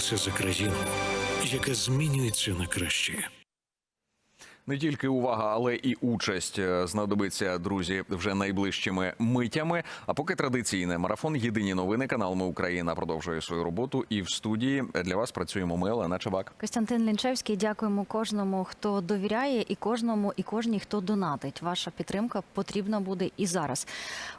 боролися за країну, яка змінюється на краще. Не тільки увага, але і участь е, знадобиться, друзі, вже найближчими митями. А поки традиційне марафон Єдині новини канал Ми Україна продовжує свою роботу. І в студії для вас працюємо ми, Олена Чабак. Костянтин Лінчевський, дякуємо кожному, хто довіряє, і кожному, і кожній, хто донатить. Ваша підтримка потрібна буде і зараз.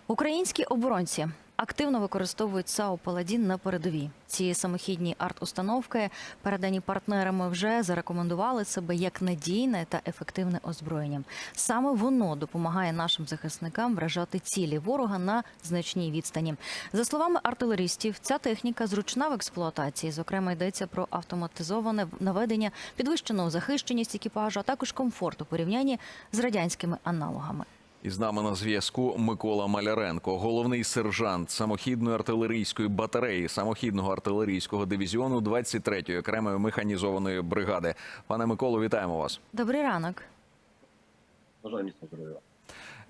Українські оборонці активно використовують САУ Паладін на передовій. Ці самохідні арт-установки, передані партнерами, вже зарекомендували себе як надійне та ефективне озброєння. Саме воно допомагає нашим захисникам вражати цілі ворога на значній відстані. За словами артилеристів, ця техніка зручна в експлуатації. Зокрема, йдеться про автоматизоване наведення, підвищену захищеність екіпажу, а також комфорт у порівнянні з радянськими аналогами. І з нами на зв'язку Микола Маляренко, головний сержант самохідної артилерійської батареї самохідного артилерійського дивізіону 23-ї окремої механізованої бригади. Пане Миколо, вітаємо вас. Добрий ранок. Бажаю міцного здоров'я.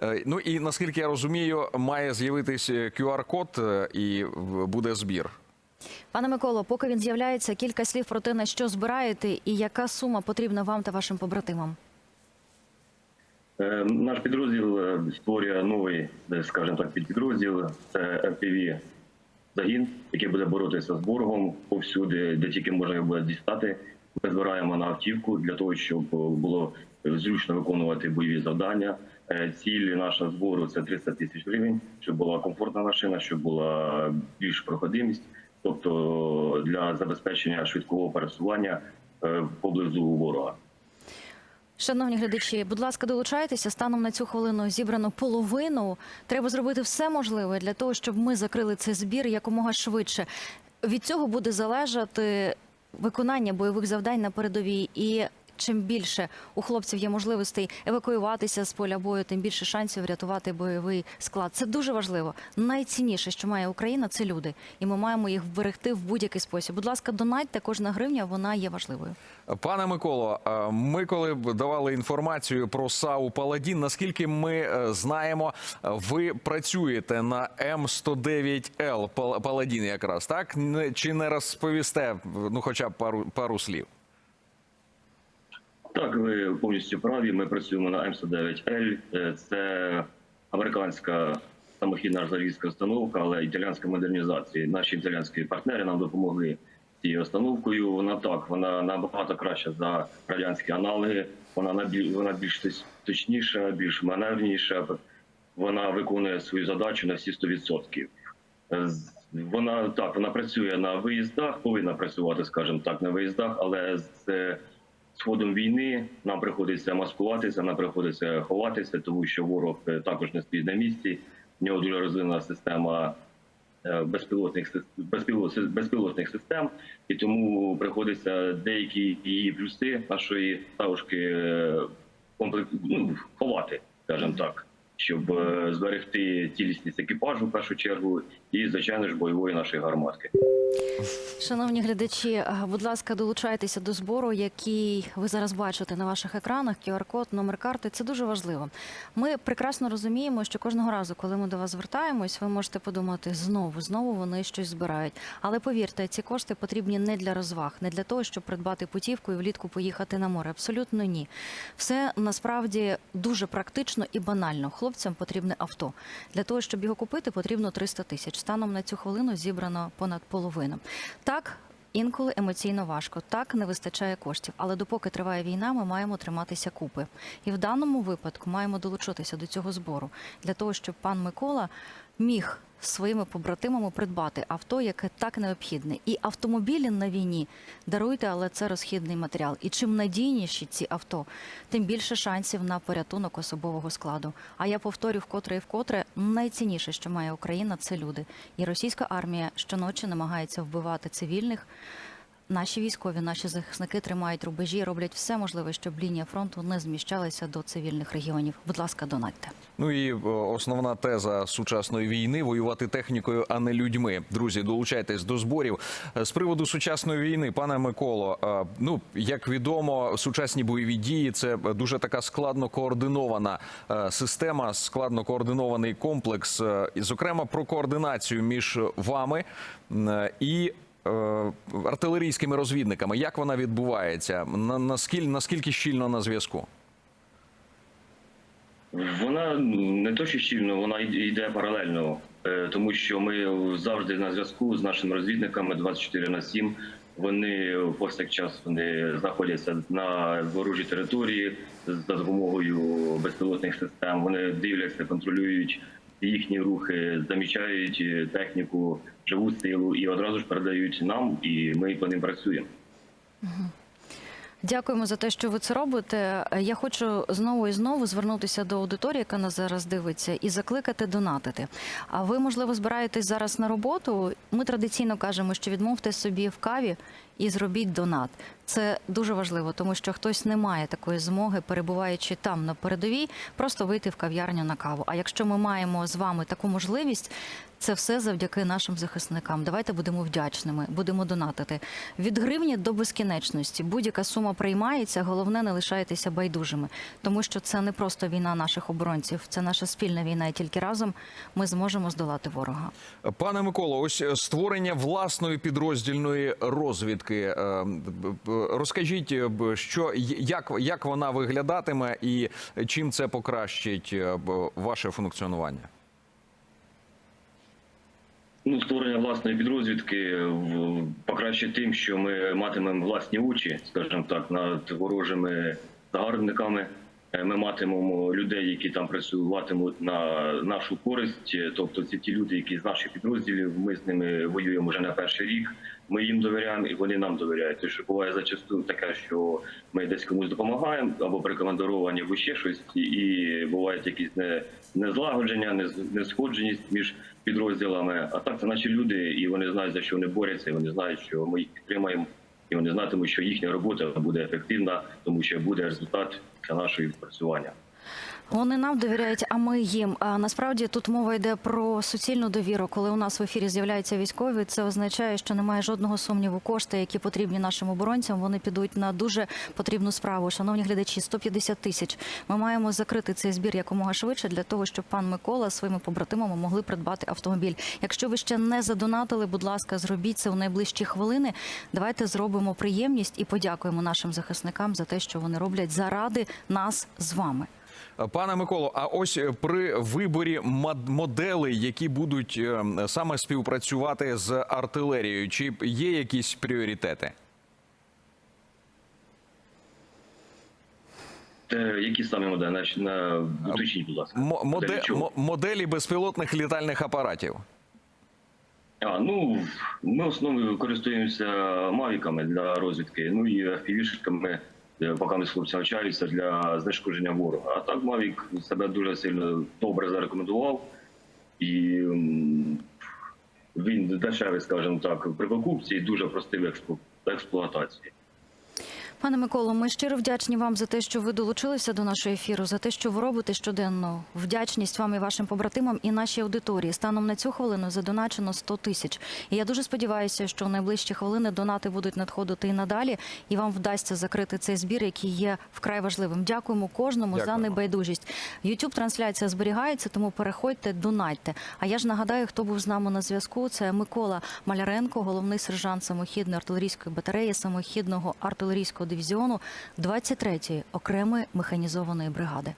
Е, Ну і наскільки я розумію, має з'явитись QR-код е, і в- буде збір. Пане Миколо, поки він з'являється, кілька слів про те, на що збираєте і яка сума потрібна вам та вашим побратимам. Е, Наш підрозділ е, створює новий, е, скажімо так, підрозділ. Це FPV загін, який буде боротися з ворогом повсюди, де тільки можна його буде дістати. Ми збираємо на автівку для того, щоб було зручно виконувати бойові завдання. Ціль наша збору це 300 тисяч гривень, щоб була комфортна машина, щоб була більш проходимість, тобто для забезпечення швидкого пересування поблизу ворога. Шановні глядачі, будь ласка, долучайтеся. Станом на цю хвилину зібрано половину. Треба зробити все можливе для того, щоб ми закрили цей збір якомога швидше. Від цього буде залежати виконання бойових завдань на передовій. І чим більше у хлопців є можливостей евакуюватися з поля бою, тим більше шансів врятувати бойовий склад. Це дуже важливо. Найцінніше, що має Україна, це люди, і ми маємо їх вберегти в будь-який спосіб. Будь ласка, донатьте, кожна гривня вона є важливою. Пане Миколо, е, ми коли давали інформацію про САУ Паладін, наскільки ми е, знаємо, ви працюєте на М109Л Пал- Паладін, якраз так чи не розповісте ну, хоча б пару пару слів? Так, ви повністю праві. Ми працюємо на М109Л. Е, Це американська самохідна артилерійська установка, але італійська модернізація. Наші італійські партнери нам допомогли цією установкою. Вона так, вона набагато краща за радянські аналоги. Вона вона більш точніша, більш маневрніша. Вона виконує свою задачу на всі 100%. Е, Вона так, вона працює на виїздах, повинна працювати, скажімо так, на виїздах, але з з ходом війни. Нам приходиться маскуватися, нам приходиться ховатися, тому що ворог е, також не стоїть на місці. В нього дуже розвинена система е, безпілотних безпілотних систем, і тому приходиться деякі її плюси нашої ставушки комплект ну, ховати, скажімо так, щоб е, зберегти цілісність екіпажу в першу чергу, і звичайно ж бойової нашої гарматки. Шановні глядачі, е, будь ласка, долучайтеся до збору, який ви зараз бачите на ваших екранах. QR-код, номер карти це дуже важливо. Ми прекрасно розуміємо, що кожного разу, коли ми до вас звертаємось, ви можете подумати знову, знову вони щось збирають. Але повірте, ці кошти потрібні не для розваг, не для того, щоб придбати путівку і влітку поїхати на море. Абсолютно ні. Все насправді дуже практично і банально. Хлопцям потрібне авто. Для того, щоб його купити, потрібно 300 тисяч. Станом на цю хвилину зібрано понад половину. Так. Інколи емоційно важко, так не вистачає коштів. Але допоки триває війна, ми маємо триматися купи. І в даному випадку маємо долучитися до цього збору для того, щоб пан Микола міг своїми побратимами придбати авто, яке так необхідне. І автомобілі на війні даруйте, але це розхідний матеріал. І чим надійніші ці авто, тим більше шансів на порятунок особового складу. А я повторю вкотре і вкотре, найцінніше, що має Україна, це люди. І російська армія щоночі намагається вбивати цивільних. Наші військові, наші захисники тримають рубежі, роблять все можливе, щоб лінія фронту не зміщалася до цивільних регіонів. Будь ласка, донатьте. Ну і е, основна теза сучасної війни воювати технікою, а не людьми. Друзі, долучайтесь до зборів Е, з приводу сучасної війни. Пане Миколо, е, ну як відомо, сучасні бойові дії це дуже така складно координована система, складно координований комплекс. Зокрема, про координацію між вами і артилерійськими розвідниками? Як вона відбувається? Наскільки, наскільки щільно на зв'язку? Вона не то, що щільно, вона йде- йде паралельно, е, тому що ми завжди на зв'язку з нашими розвідниками 24 на 7. Вони повсякчас вони знаходяться на ворожій території за допомогою безпілотних систем. Вони дивляться, контролюють їхні рухи, замічають е, техніку, живу силу і одразу ж передають нам, і ми по ним працюємо. Дякуємо за те, що ви це робите. Я хочу знову і знову звернутися до аудиторії, яка нас зараз дивиться, і закликати донатити. А ви, можливо, збираєтесь зараз на роботу. Ми традиційно кажемо, що відмовте собі в каві і зробіть донат. Це дуже важливо, тому що хтось не має такої змоги, перебуваючи там на передовій, просто вийти в кав'ярню на каву. А якщо ми маємо з вами таку можливість, це все завдяки нашим захисникам. Давайте будемо вдячними, будемо донатити від гривні до безкінечності. Будь-яка сума приймається. Головне, не лишайтеся байдужими, тому що це не просто війна наших оборонців, це наша спільна війна, і тільки разом ми зможемо здолати ворога. Пане Миколо, ось створення власної підроздільної розвідки. Е, Розкажіть, що як, як вона виглядатиме і чим це покращить е, ваше функціонування? Ну, створення власної підрозвідки в- покраще тим, що ми матимемо власні очі, скажімо так, над ворожими загарбниками. Е, Ми матимемо людей, які там працюватимуть на нашу користь. Е, Тобто, це ті люди, які з наших підрозділів. Ми з ними воюємо вже не перший рік. Ми їм довіряємо, і вони нам довіряють. Що буває зачасту таке, що ми десь комусь допомагаємо або прикомандировані, або ще щось, і- бувають якісь не, незлагодження, нез- несходженість між підрозділами. А так це наші люди, і вони знають за що вони борються. і Вони знають, що ми їх підтримаємо, і вони знатимуть, що їхня робота буде ефективна, тому що буде результат для нашого відпрацювання. Вони нам довіряють, а ми їм. А насправді тут мова йде про суцільну довіру. Коли у нас в ефірі з'являються військові, це означає, що немає жодного сумніву. Кошти, які потрібні нашим оборонцям, вони підуть на дуже потрібну справу. Шановні глядачі, 150 тисяч. Ми маємо закрити цей збір якомога швидше для того, щоб пан Микола своїми побратимами могли придбати автомобіль. Якщо ви ще не задонатили, будь ласка, зробіть це в найближчі хвилини. Давайте зробимо приємність і подякуємо нашим захисникам за те, що вони роблять заради нас з вами. Пане Миколо, а ось е, при виборі моделей, які будуть е, саме співпрацювати з артилерією, чи є якісь пріоритети? Які саме моделі? Значить, на уточніть, будь ласка. Мо- Моделі моделі безпілотних літальних апаратів. А, ну, ми основною користуємося мавіками для розвідки, ну і е, поки ми з хлопцями навчаються для знешкодження ворога. А так Мавік себе дуже сильно добре зарекомендував. І він дешевий, скажімо так, при покупці і дуже простий в експлуатації. Пане Миколо, ми щиро вдячні вам за те, що ви долучилися до нашого ефіру, за те, що ви робите щоденно. Вдячність вам і вашим побратимам і нашій аудиторії. Станом на цю хвилину задоначено 100 тисяч. І я дуже сподіваюся, що в найближчі хвилини донати будуть надходити і надалі, і вам вдасться закрити цей збір, який є вкрай важливим. Дякуємо кожному за небайдужість. youtube трансляція зберігається, тому переходьте, донатьте. А я ж нагадаю, хто був з нами на зв'язку. Це Микола Маляренко, головний сержант самохідної артилерійської батареї самохідного артилерійського дивізіону 23-ї окремої механізованої бригади.